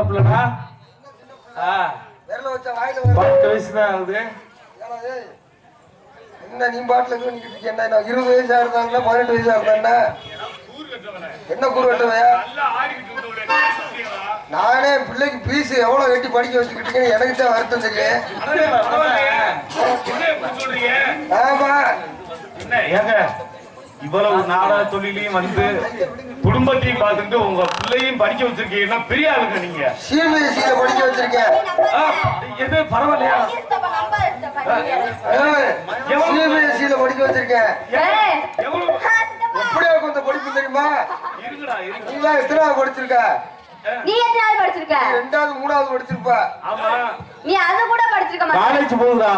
சின்ன வர பத்து வயசு தான் ஆகுது என்ன நீ பாட்டுல நிக்கிட்டு? என்ன நான் இருபது வயசா இருந்தாங்களா பதினெட்டு வயசா இருந்தா என்ன? கூறு கட்டுவையா நானே பிள்ளைக்கு பீஸ் எவ்வளவு கட்டி படிக்க வச்சுக்கிட்டு இருக்கேன்னு எனக்கு தான் வருத்தம் தெரியும் ஆமா. என்ன ஏங்க? இவ்வளவு நாடக தொழிலையும் வந்து குடும்பத்தையும் பார்த்துட்டு உங்க பிள்ளையும் படிக்க வச்சிருக்கீங்கன்னா பெரிய ஆளுங்க நீங்க. சிபிஎஸ்சியில படிக்க வச்சிருக்கேன் எது பரவாயில்லையா? சிபிஎஸ்சியில படிக்க வச்சிருக்கேன் எப்படியா கொஞ்சம் படிப்பு தெரியுமா? இருங்கடா இருங்க நீ தான் எத்தனாவது படிச்சிருக்க? நீ எத்தனாவது படிச்சிருக்க? நீ ரெண்டாவது மூணாவது படிச்சிருப்ப. நீ அது கூட படிச்சிருக்க காலேஜ் போகுதா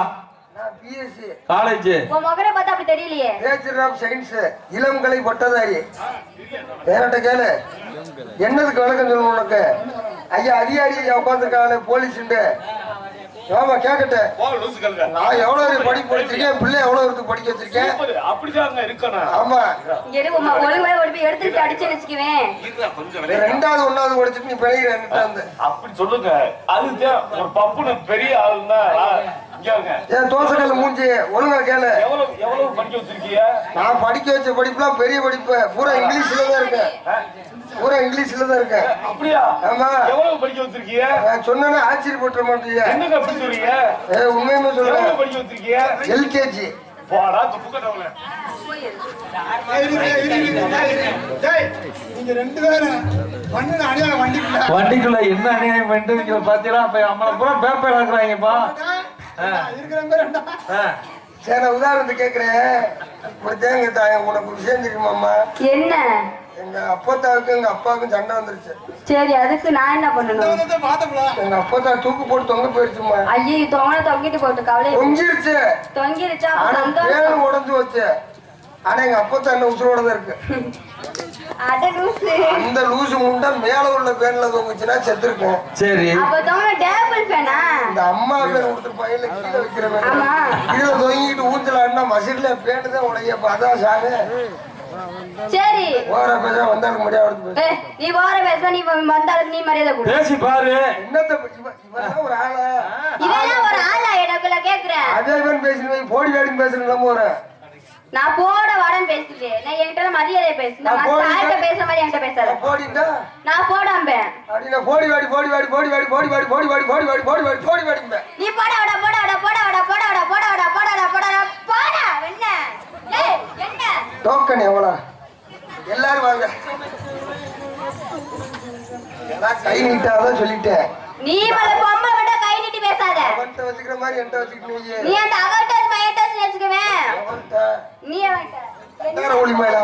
பிஎஸ்சி காலேஜ் உன் முகரை பார்த்தா அப்படி தெரியலையே. பேச்சுலர் ஆஃப் சயின்ஸ் இளங்கலை பட்டதாரி. வேறட்ட கேளு. என்னதுக்கு விளக்கம் சொல்லணும் உனக்கு? ஐயா அதிகாரி உட்காந்துருக்காங்களே போலீஸுண்டு. ஆமா கேக்கட்டேன் நான் எவ்வளவு படிப்பு படிச்சிருக்கேன் பிள்ளை எவ்வளவு இருக்கு படிக்க வச்சிருக்கேன்? அப்படிதாங்க இருக்கணும். ஆமா. ரெண்டாவது ஒண்ணாவது படிச்சுட்டு நீ வந்து. அப்படி சொல்லுங்க. அதுதான் ஒரு பப்புனு பெரிய ஆளுன்னா ஏன் தோசைக்கல் மூஞ்சி ஒழுங்கா கேளு. நான் படிக்க வச்ச படிப்புலாம் பெரிய படிப்பு. பூரா இங்கிலீஷ்ல தான் இருக்கேன் பூரா இங்கிலீஷ்ல தான் இருக்கேன் அப்படியா? ஆமா. எவ்வளவு படிக்க வச்சிருக்கீங்க? நான் சொன்னேன்னு ஆச்சரியப்பட்டுற மாட்டீங்க என்னங்க அப்படி சொல்றீங்க? ஏ உண்மையுமே சொல்றேன். எவ்வளவு படிக்க வச்சிருக்கீங்க? எல்கேஜி. போடா துப்பு கட்டவங்கள நீங்க ரெண்டு பேரும் வண்டிக்குள்ள. வண்டிக்குள்ள என்ன அநியாயம் பண்ணிட்டு பாத்தீங்களா? அப்ப நம்மள பூரா பேப்பர் ஆக்குறாங்கப்பா. சரி நான் உதாரணத்துக்கு எங்க தாய் உனக்கு விஷயம் தெரியுமாம்மா? என்ன? எங்க அப்பத்தாவுக்கும் எங்க அப்பாவுக்கும் சண்டை வந்துருச்சு. சரி அதுக்கு நான் என்ன பண்ணணும்? எங்க அப்பத்தா தூக்கு போட்டு தொங்க போயிருச்சுமா ஐயோ தொங்கிட்டு போட்டு கவலை தொங்கிருச்சு. தொங்கிருச்சா? அப்ப உடஞ்சு வச்சு. ஆனா எங்க அப்பத்தா என்ன உசுரோட தான் இருக்கு. அந்த லூசு முண்டை மேல உள்ள பேன்ல தொங்குச்சுன்னா செத்துருக்கேன் சரி. இந்த அம்மா பேர் கொடுத்துட்டு பையில கீழே வைக்கிற ஆமா. கீழே தொங்கிட்டு ஊஞ்சலாடினா மசிட்ல பேனு தான் உடைய. அதான் சாகு சரி. ஓர பேச வந்தாலும் முடியாது நீ வார பேச நீ வந்தாலும் நீ மரியாதை கொடு. பேசி பாரு. என்னத்த இவன் இவன் ஒரு ஆளா? இவன் ஒரு ஆளா எனக்குள்ள கேக்குறேன் அதே பேர் பேசுறேன் போடி வேடின்னு பேசுறேன் போறேன் நான் போட வரேன் பேசுறேன் நான் என்கிட்ட மரியாதை பேசு. நான் ஆள்கிட்ட பேசுற மாதிரி என்கிட்ட பேசாத. போடிண்டா நான் போடாம. அப்படின்னா போடி வாடி போடி வாடி போடி வாடி போடி வாடி போடி வாடி போடி வாடி போடி வாடி போடி வாடிம்பேன் நீ போட விட போட விட போட விட போட விட போட விட போட விட போட விட. போடா என்ன ஏய் என்ன டோக்கன் எவ்வளோ? எல்லாரும் வாங்க. நான் கை நீட்டாதான் சொல்லிட்டேன். நீ மலை பொம்பளை விட கை நீட்டி பேசாத. அவன்கிட்ட வச்சுக்கிற மாதிரி என்கிட்ட வச்சுக்கிட்டு நீ அந்த அவர்டஸ் மயட்டஸ் வச்சுக்குவேன் அவன்கிட்ட. நீ அவன்கிட்ட. நேர ஒளி மேலா?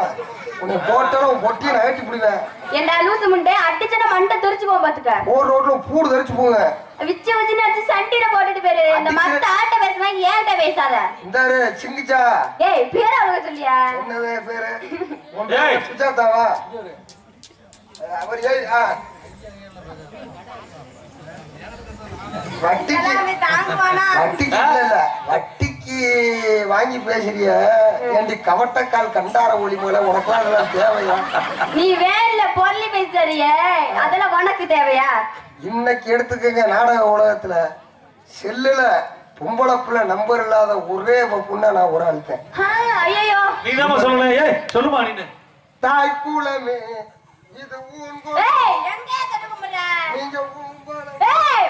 உன்னை போட்டாலும் உன் பொட்டியை நகட்டி பிடிவேன் ஏண்டா லூசு முண்டை அடிச்சன மண்டை தெரிச்சு போ பாத்துக்க. போர் ரோட்ல பூடு தரிச்சு போங்க விச்சு விச்சு அடிச்சு சண்டில போட்டுட்டு போயிரு இந்த மத்த ஆட்ட பேசுனா ஏன்ட்ட பேசாத. இந்தாரு சிங்கிச்சா ஏய் பேர் அவங்க சொல்லியா? பேரு? ஏய். பேரு சுஜாதாவா? அவர் ஏய் ஆ. வட்டிக்கு எல்லாமே தாங்குவானா? வட்டிக்கு இல்ல இல்ல. வட்டிக்கு வாங்கி பேசுறிய. ஏண்டி கவட்டக்கால் கண்டார ஒளி போல உனக்குலாம் அதெல்லாம் தேவையா? நீ வேன்ல பொருளி பேசுறியே. அதெல்லாம் உனக்கு தேவையா? இன்னைக்கு எடுத்துக்கங்க நாடக உலகத்துல. செல்லுல பொம்பளை பிள்ளை நம்பர் இல்லாத ஒரே பொண்ணா நான் ஒரு ஆளுத்தேன் ஐயோ நீ தான் சொல்லணும். ஏய் சொல்லுமா தாய் கூலமே இது ஊன் ஏய் எங்க நீங்க ஏய்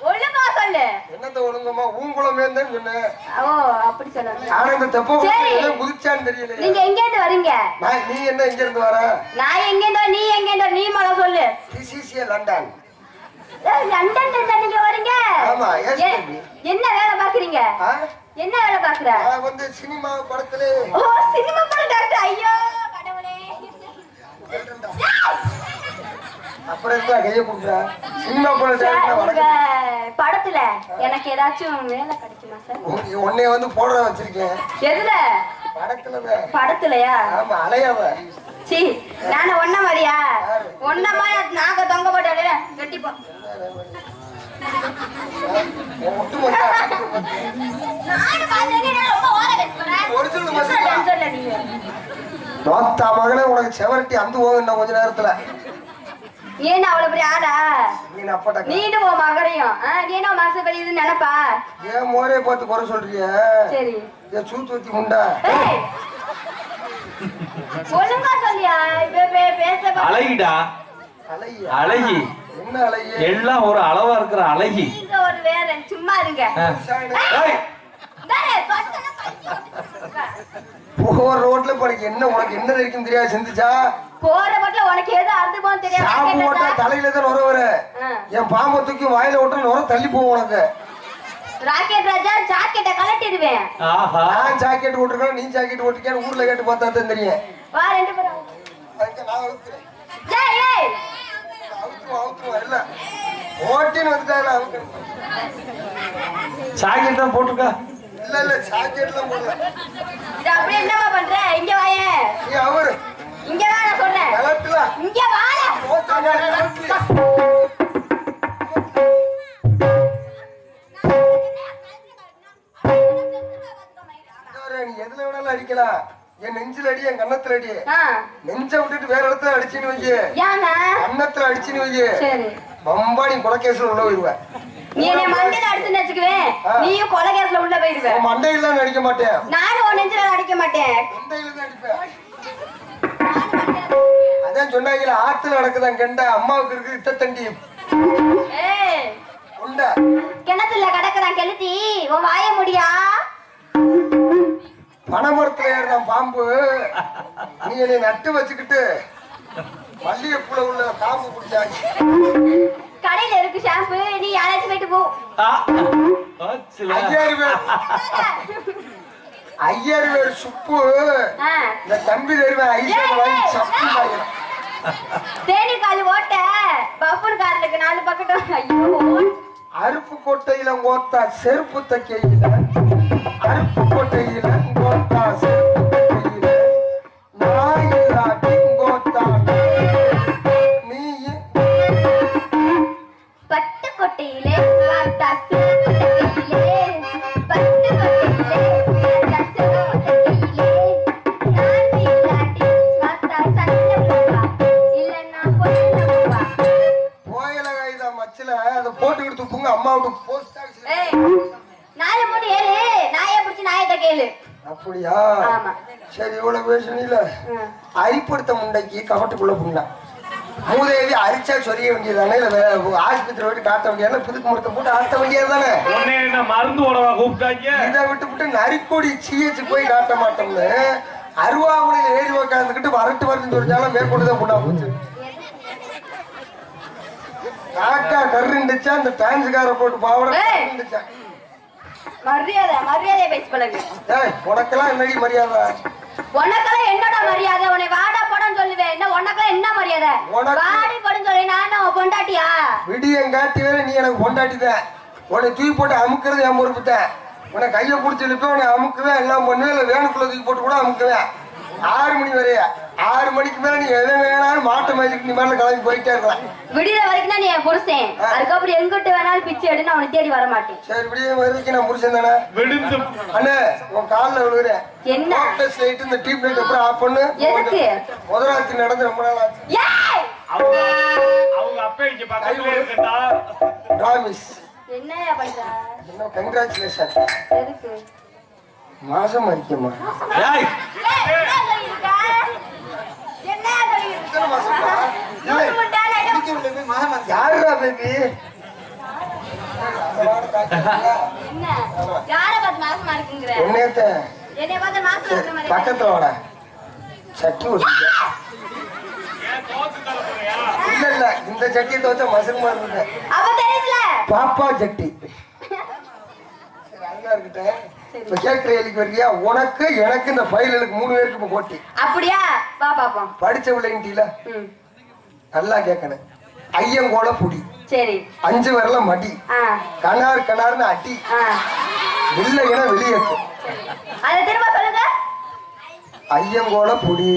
ஒழுங்கா சொல்லு. என்னத்த ஒழுங்கம்மா ஊங்குளமே தான் சொன்னேன் ஓ அப்படி சொல்ல ஆனா இந்த தெப்ப சரி. குதிச்சான்னு தெரியல நீங்க எங்க இருந்து வரீங்க? நான் நீ என்ன இங்க இருந்து வர? நான் எங்க இருந்து நீ எங்க இருந்து? நீ மொத சொல்லு. டிசிசிஏ லண்டன் ஏய், லண்டன்ல இருந்தா நீங்க வரீங்க. ஆமா. என்ன வேலை பாக்குறீங்க? என்ன வேலை பாக்குற நான் வந்து சினிமா படத்துல ஓ சினிமா படம் டாக்டர் ஐயோ. இருந்தா கைய கொடுக்குறா சினிமா படத்துல எனக்கு ஏதாச்சும் வேலை கிடைக்குமா சார்? உன்னை- உன்னைய வந்து போட வச்சிருக்கேன். எதுல? படத்துல. படத்துலயா? ஆமா அலையாவ சி நானு ஒன்ன மாதிரியா? ஒன்ன மாதிரி நாங்க தொங்க போட்டாலே கட்டிப்போ மகனே உனக்கு செவரட்டி அந்த போகும் இன்னும் கொஞ்ச நேரத்துல. என்ன அவ்வளவு பெரிய ஆளா நீ அப்பட்ட நீண்டு உன் மகரையும் ஆ, நீ என்ன உன் மனசு பெரிய நினைப்பா? ஏன் மோரே பார்த்து குறை சொல்றிய சரி. ஏன் சூத்து ஊத்தி ஏய்! ஒழுங்கா சொல்லியா? பேச பா- அழகிடா. அழகி. என்ன அழகிய எல்லாம் ஒரு அளவா இருக்கிற அழகி. நீங்க ஒரு வேற சும்மா இருங்க. போற ரோட்ல எனக்கு என்ன உனக்கு என்ன தெரியும் தெரியாது சிந்திச்சா? போற மட்டும் உனக்கு எது அறுதுமோ தெரியாது சாப்பு ஓட்டா தலையில தான் நுர வர. என் பாம்பை தூக்கி வாயில ஓட்ட நுர தள்ளி போகும் உனக்கு. ராக்கெட் ராஜா ஜாக்கெட்டை கலட்டிடுவேன் ஆஹா. நான் ஜாக்கெட் ஓட்டுருக்கேன் நீ ஜாக்கெட் ஓட்டிருக்கேன் ஊர்ல கேட்டு பார்த்தா தான் தெரியும். வா ரெண்டு பேரும் அதுக்கு நான் அவுத்துறேன். ஏய் ஏய். அவுத்துருவோம், அவுத்துருவோம், இல்ல. ஓட்டின்னு வந்துட்டாரு அவுக்கு. சாக்கெட் தான் போட்டிருக்கா? இல்ல இல்ல ஜாக்கெட்லாம் போடல. இது அப்படியே என்னமா பண்ற? இங்க வாயேன். நீ அவரு. இங்க வா நான் சொல்றேன் கலட்டுல இங்க நீ எதுல வேணாலும் அடிக்கலாம். என் நெஞ்சில அடி என் கன்னத்துல அடி. நெஞ்ச விட்டுட்டு வேற இடத்துல அடிச்சுன்னு வை ஏங்க? கன்னத்துல அடிச்சுன்னு வை சரி. பம்பா நீ கொலகேஸ்ல உள்ள போயிருவேன் நீ என்ன மண்டையில அடிச்சுன்னு வச்சுக்குவேன். நீயும் கொலகேஸ்ல உள்ள போயிருவ உன் மண்டையில அடிக்க மாட்டேன். நானும் நெஞ்சில அடிக்க மாட்டேன். மண்டையில தான் அடிப்பேன். அதான் சொன்னாங்களே ஆத்துல நடக்குதான் கெண்ட அம்மாவுக்கு இருக்கு இத்த தண்டி ஏய் உண்டா. கிணத்துல கிடக்குறான் கெளுத்தி உன் வாய முடியா? பனைமரத்துல ஏறினான் பாம்பு. நீ என்னை நட்டு வச்சுக்கிட்டு மல்லிகைப்பூல உள்ள காம்பு பிடிச்சாங்க கடையில இருக்கு ஷாம்பு நீ யாராச்சும் போயிட்டு போ. ஐயாயிரம் பேர். ஐயாயிரம் பேர் சுப்பு. இந்த தம்பி தருவேன் ஐயாயிரம் சப்பு வாங்கிடும் தேனி கால் ஓட்ட. பப்புன் காரனுக்கு நாலு பக்கட்டும் ஐயோ. அருப்பு கொட்டையில கோத்தா செருப்பு தைக்கையில. அருப்பு கொட்டையில கோத்தா செருப்பு தைக்கையில. நாயிலாட்டி கோத்தா நீ பட்டு கொட்டையிலே பார்த்தா கவட்டுக்குள்ள புண்ணா மூதேவி அரிச்சா சொரிய வேண்டியதானே இல்ல ஆஸ்பத்திரி விட்டு காட்ட வேண்டியதானே புதுக்கு முறுத்த போட்டு ஆட்ட வேண்டியது தானே என்ன மருந்து கூப்பிட்டாங்க? இதை விட்டு விட்டு நரிக்கோடி சிஹெச் போய் காட்ட மாட்டோம்னு அருவாமனையில் ஏறி உட்காந்துக்கிட்டு வரட்டு வரட்டு சொல்லிச்சாலும் மேற்கொண்டு தான் போட்டா போச்சு. காக்கா கருண்டுச்சா அந்த டான்ஸுக்கார போட்டு பாவட. கருண்டுச்சா மரியாதை மரியாதையை பேசி பழகு. உனக்கெல்லாம் என்னடி மரியாதை? உனக்கெல்லாம் என்னடா மரியாதை? உன்னை வாடா என்ன உனக்கெல்லாம் என்ன மரியாதை? வாடி போடுன்னு சொல்லி உன் பொண்டாட்டியா? விடியன் காட்டி வேற நீ எனக்கு கொண்டாட்டித உன்னை தூக்கி போட்டு அமுக்குறது என் பொறுப்புத்தேன் உன்னை கையை பிடிச்சி இழுப்பேன் உன்னை அமுக்குவேன் எல்லாம் பண்ணுவேன் இல்லை வேணுக்குள்ள தூக்கி போட்டு கூட அமுக்குவேன். ஆறு மணி வரைய? ஆறு மணிக்கு மேல நீ எதை வேணாலும் மாட்டு மயிலுக்கு நீ மேல கிளம்பி போயிட்டே இருக்கலாம் விடிய வரைக்கும் நீ என் புருஷன் அதுக்கப்புறம் எங்கிட்ட வேணாலும் பிச்சை எடு நான் உன்னை தேடி வர மாட்டேன் சரி விடிய வரைக்கும் நான் முடிச்சேன் தானே விடுந்து அண்ணே உன் காலில் விழுகிறேன் என்ன ஃபோக்கஸ் லைட் இந்த டியூப் லைட் அப்புறம் ஆஃப் பண்ணு எதுக்கு? முதலாத்தி நடந்து ரொம்ப நாள் ஆச்சு ஏய் அவங்க அவங்க அப்பா இங்க பக்கத்துல இருக்கா ப்ராமிஸ் என்னையா பண்ற இன்னும் கங்க்ராச்சுலேஷன் எதுக்கு மாசம் அடிக்குமா ஏய், ஏய், பேபி பக்கத்துல சட்டி இல்ல இல்ல இந்த சட்டியை துவச்சா மசுரமா இருந்தது பாப்பா சட்டி சரி, அழகா இருக்கட்டும். இப்ப கேட்கிற எலிக்கு வரியா உனக்கு எனக்கு இந்த ஃபைலுக்கு மூணு பேருக்கு இப்ப போட்டி. அப்படியா? வா பாப்போம். படிச்ச பிள்ளைங்கிட்டீல? ம். நல்லா கேட்கணும் ஐயங்கோல புடி. சரி. அஞ்சு வரல மடி. கணார் கணார்னு அடி. இல்லைன்னா வெளியேற்று. அதை திரும்ப சொல்லுங்க. ஐயங்கோல புடி.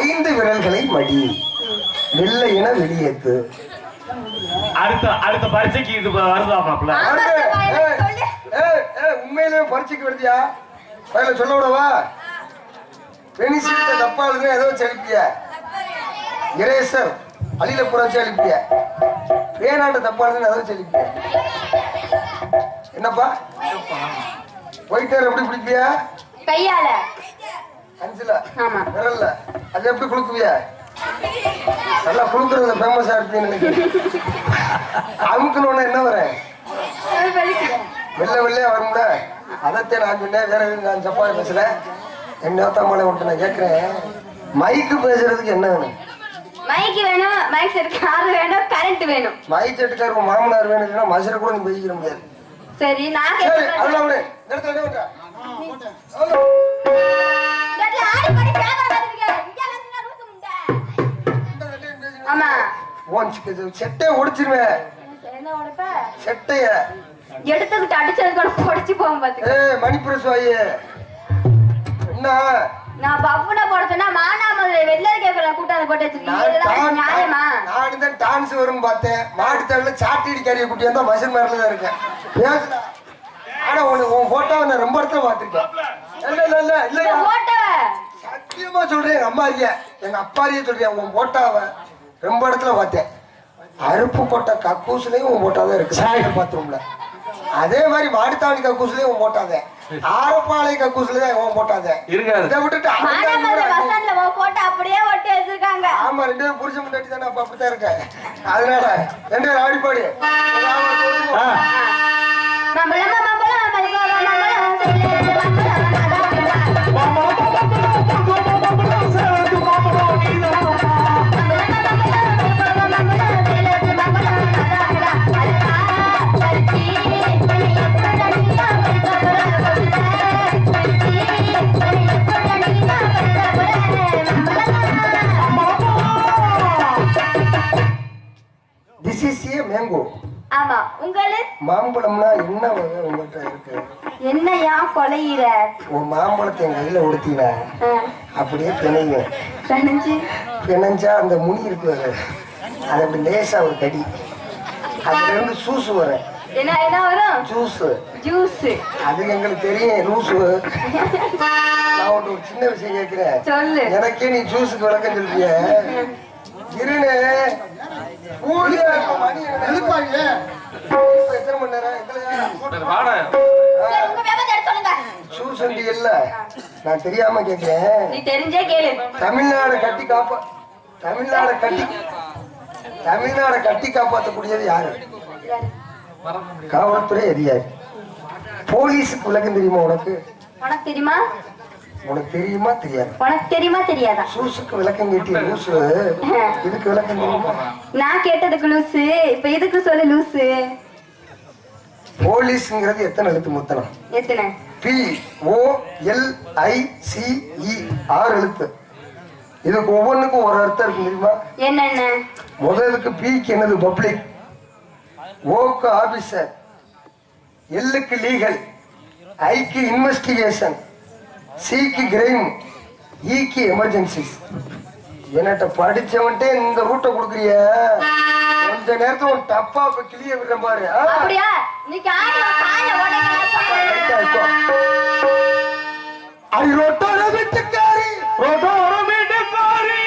ஐந்து விரல்களை மடி. வெள்ளையின வெளியேத்து அடுத்த அடுத்த பரீட்சைக்கு இது வருதா மாப்பிள்ள? உண்மையிலேயே பரீட்சைக்கு வருதியா? பயில சொல்ல விடவா? பெனிசிட்ட தப்பா எழுதுனா ஏதோ செலுத்திய இரேசர் அழியில புற வச்சு அழிப்பிய வேணாண்டு தப்பானதுன்னு அதை வச்சு அழிப்பிய என்னப்பா? ஒயிட்டர் எப்படி பிடிப்பியா கையால. அஞ்சுல விரல்ல. அது எப்படி குளுக்குவியா நல்லா குளுக்குறதுல ஃபேமஸா இருப்பீங்கன்னு நினைக்கிறேன். அமுக்கணும்னா என்ன வரேன் வெள்ளை வெள்ளையா வரும்ல அதைத்தான் நான் சொன்னேன் வேற எதுவும் நான் தப்பா பேசல. என்ன மலை விட்டு நான் கேட்கிறேன் மைக்கு பேசுறதுக்கு என்ன வேணும்? மைக்கு வேணும் மைக் செட் கார் வேணும் கரண்ட் வேணும். மைக் செட்டுக்கார உன் மாமனார் வேணும்னா மசுரை கூட நீ பேசிக்கிற முடியாது. சரி நான் சரி விடு? அவ்வளோ. ஆமா. உன் செ- செட்டையை. எடுத்துக்கிட்டு அடிச்சது கூட பொடிச்சு போகும் பாத்துக்க. ஏ மணிப்புரசு வாயி என்ன? நான் பப்புன போட சொன்னா மானாமதுரை வெள்ளரி கேட்கல கூட்டாந்து போட்டு வச்சிருக்கீங்க. நியாயமா? நான் தான் டான்ஸ் பார்த்தேன். மாட்டு தவிர சாட்டிடி கறியை குட்டி வந்தா மசன் மேரில் தான் இருக்கேன். பேசுடா. ஆனா உன் போட்டோவை நான் ரொம்ப இடத்துல பார்த்திருக்கேன். இல்ல இல்ல இல்ல இல்லையா போட்டவ சத்தியமா சொல்றேன் எங்க அம்மா அறிய எங்க அப்பா அறிய சொல்றேன் உன் போட்டாவை ரொம்ப இடத்துல பார்த்தேன். அருப்பு கொட்டை கக்கூசுலயும் உன் போட்டாதான் இருக்கு. சாயல் பாத்ரூம்ல அதே மாதிரி மாடுத்தாவணி கக்கூசுலயும் உன் போட்டாதே. ஆரப்பாளைய கக்கூசுல தான் உன் போட்டாதே. இருக்காது. இதை விட்டுட்டு அப்படியே ஒட்டி வச்சிருக்காங்க. ஆமா ரெண்டு பேரும் புருஷன் முன்னாடி தானே அப்ப அப்படித்தான் இருக்க அதனால ரெண்டு பேரும் ஆடி மேங்கோ ஆமா உங்களுக்கு மாம்பழம்னா என்ன உங்கள்கிட்ட இருக்கு? என்னையா கொலையிற? உன் மாம்பழத்தை என் கையில உடுத்தின? அப்படியே பிணைவேன் கணிஞ்சு பிணைஞ்சா அந்த முனி இருக்கு அது அப்படி லேசா ஒரு கடி. அதுல இருந்து சூசு வரும். என்ன என்ன வரும்? Juice juice. அது எங்களுக்கு தெரியும் லூசு. நான் ஒரு சின்ன விஷயம் கேட்கிறேன். எனக்கே நீ ஜூஸுக்கு விளக்கம் சொல்றிய? இருனு இருக்க மணி எத்தனை நேரம்? இல்ல நான் தெரியாம கேட்கிறேன் நீ தெரிஞ்சே கேளு. தமிழ்நாடு கட்டி காப்பா தமிழ்நாடு கட்டி தமிழ்நாடு கட்டி காப்பாற்றக்கூடியது யாரு? காவல்துறை அதிகாரி. போலீஸுக்கு விளக்கம் தெரியுமா உனக்கு? உனக்கு தெரியுமா? உனக்கு தெரியுமா தெரியாது? உனக்கு தெரியுமா தெரியாதா? சூசுக்கு விளக்கம் கேட்டிய லூசு. இதுக்கு விளக்கம் தெரியுமா நான் கேட்டதுக்கு லூசு. இப்ப எதுக்கு சொல்லு லூசு? போலீஸ்ங்கிறது எத்தனை எழுத்து முத்தனம் எத்தனை? P O L I C E. ஆறு எழுத்து. இதுக்கு ஒவ்வொன்றுக்கும் ஒரு அர்த்தம் இருக்கு தெரியுமா? என்னென்ன? முதலுக்கு பிக்கு என்னது? பப்ளிக். ஓக்கு ஆபீசர். எல்லுக்கு லீகல். ஐக்கு இன்வெஸ்டிகேஷன். சிக்கு கிரைம் ஈக்கு எமர்ஜென்சிஸ் என்னட்ட படிச்சவன்ட்டே இந்த ரூட்டை கொடுக்குறிய? கொஞ்ச நேரத்துல உன் டப்பா இப்ப கிளிய விடுற பாரு. அடி ரோட்டோட வீட்டுக்காரி ரோட்டோர வீட்டுக்காரி,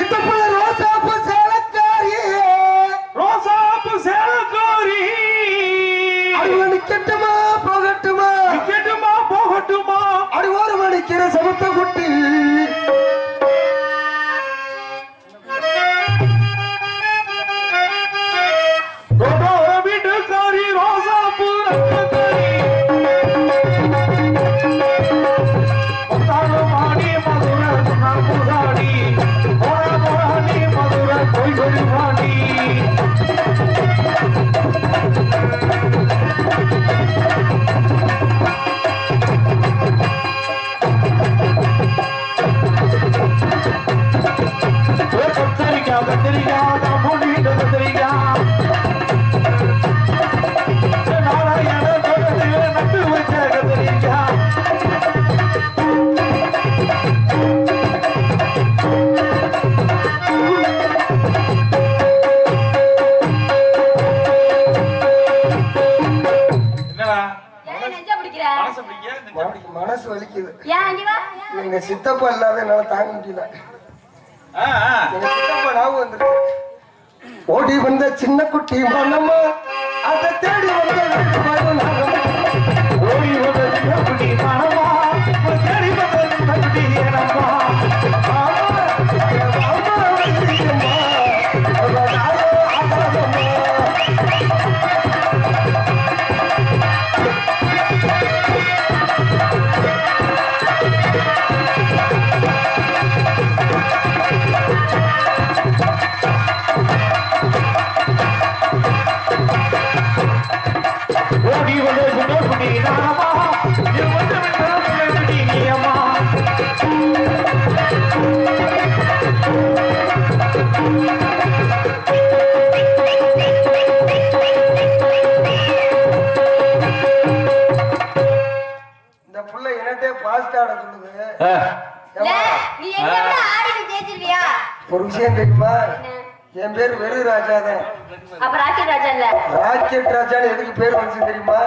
இந்த புள்ள ரோசாப்பு சேலக்காரி ரோசாப்பு சேலக்காரி. சித்தப்பா இல்லாத என்னால தாங்க முடியல. சித்தப்பா ஞாபகம் வந்துருக்கு. ஓடி வந்த சின்ன குட்டி மனமா அதை தேடி வந்த ஓடி வந்த சின்னக்குட்டி மனமா, விஷயம் தெரியுமா என் பேர் வெறு ராஜா தான் ராக்கெட் ராஜா எதுக்கு பேர் வந்துச்சு தெரியுமா?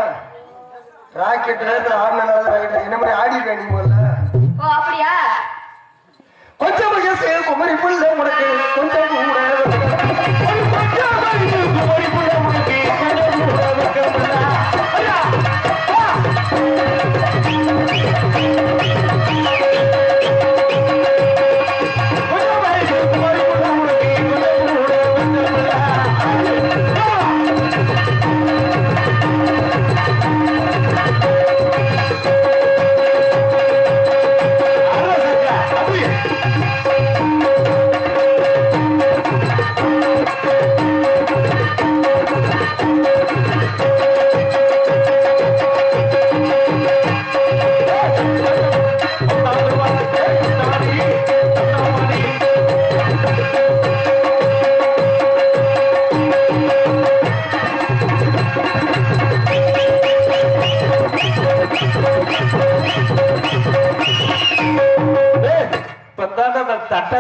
ராக்கெட் நேரத்தில் ஆடினால ராக்கெட் என்ன மாதிரி ஆடி இருக்கேன் நீ முதல்ல அப்படியா? கொஞ்சம் கொஞ்சம் குமரி புள்ள உனக்கு, கொஞ்சம் கூட.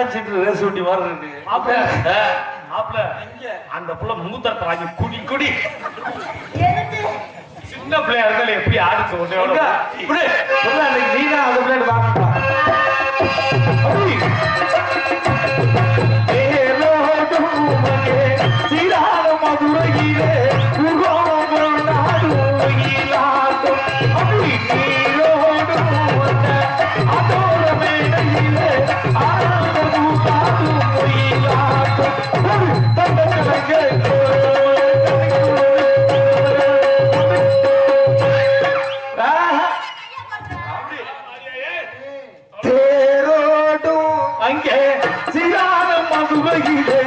தட்டாச்சிட்டு ரேஸ் ஊட்டி மாதிரி இருக்கு. மாப்பிள. மாப்பிள. அந்த புள்ள மூத்தரத்தை வாங்கி குடி குடி. சின்ன பிள்ளையா இருந்தாலும் எப்படி ஆடுச்சு சொல்ல, அன்னைக்கு நீதான் அந்த பிள்ளைகிட்ட பார்க்கணும். அங்கே சிறான மதுரையிலே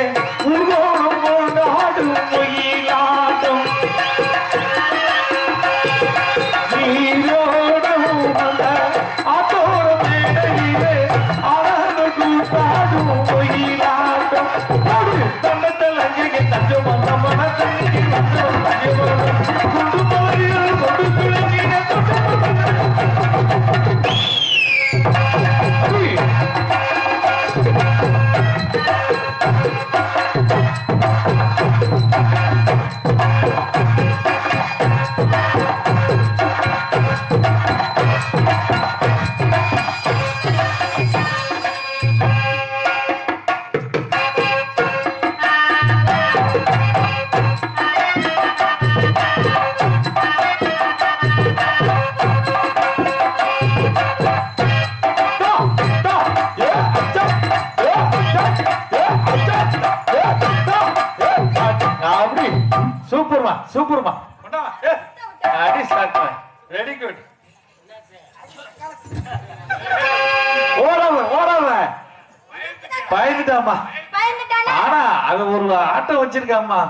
ஆட்டம் வச்சிருக்காம்மா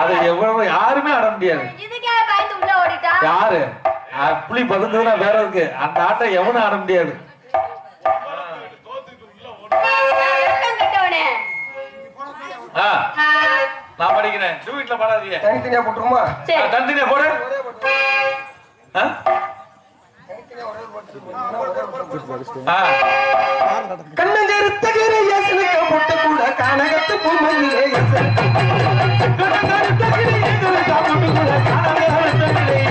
அது எவ்வளவு யாருமே ஆட முடியாது. யாரு? புலி பதுங்குதுன்னா வேற இருக்கு. அந்த ஆட்டம் எவனும் ஆட முடியாது. நான் படிக்கிறேன். பாடாதீங்க. தனித்தனியா போட்டுருமா? போடு? கானகத்து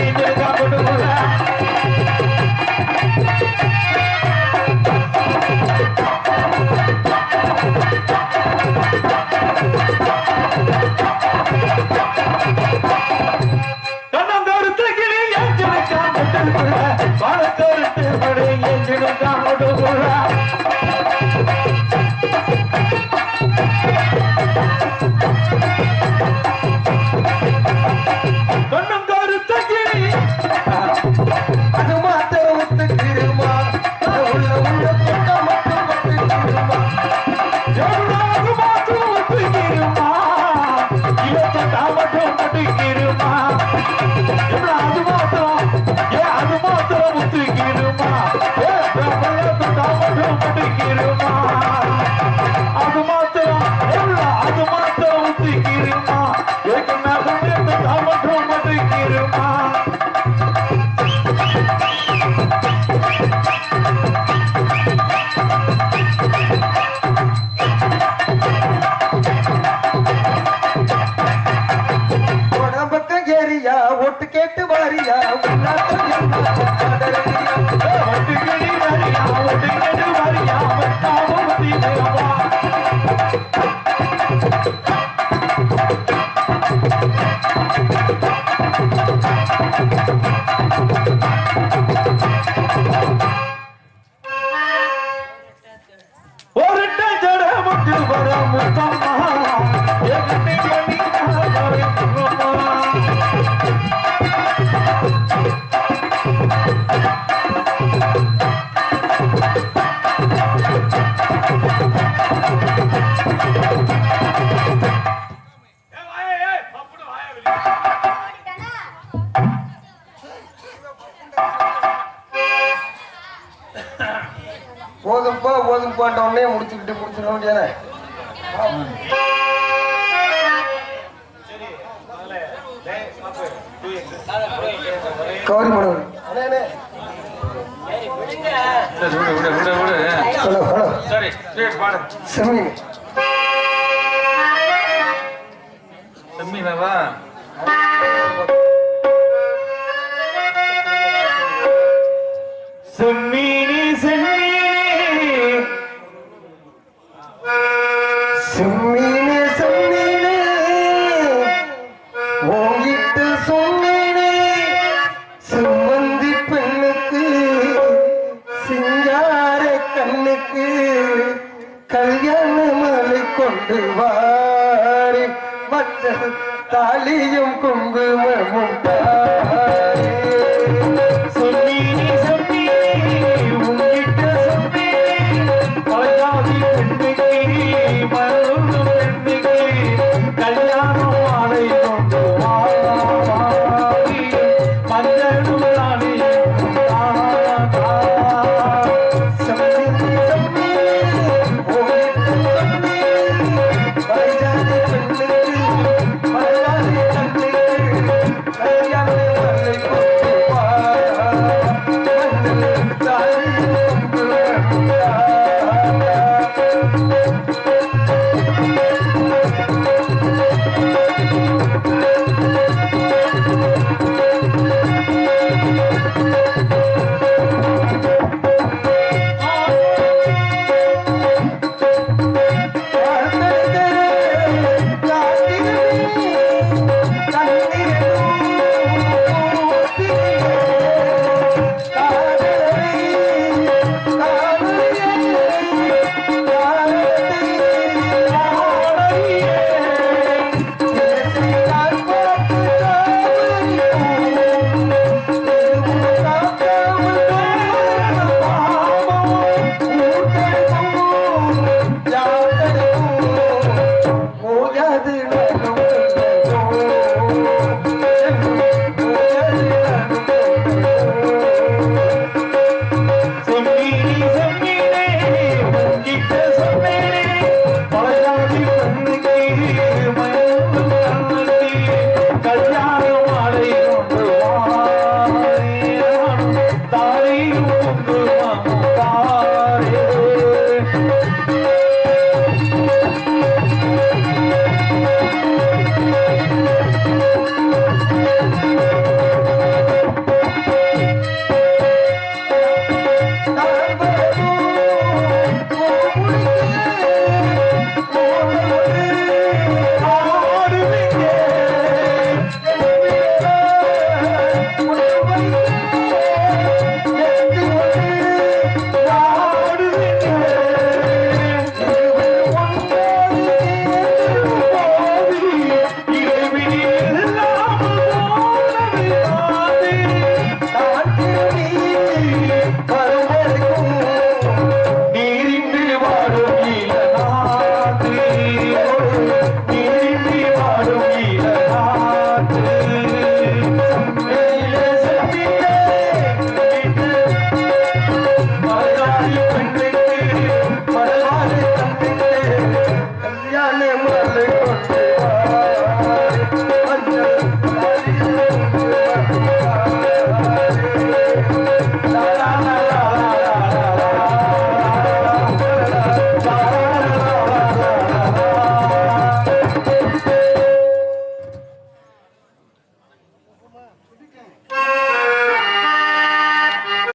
கௌரி மனோகர் விடு விடு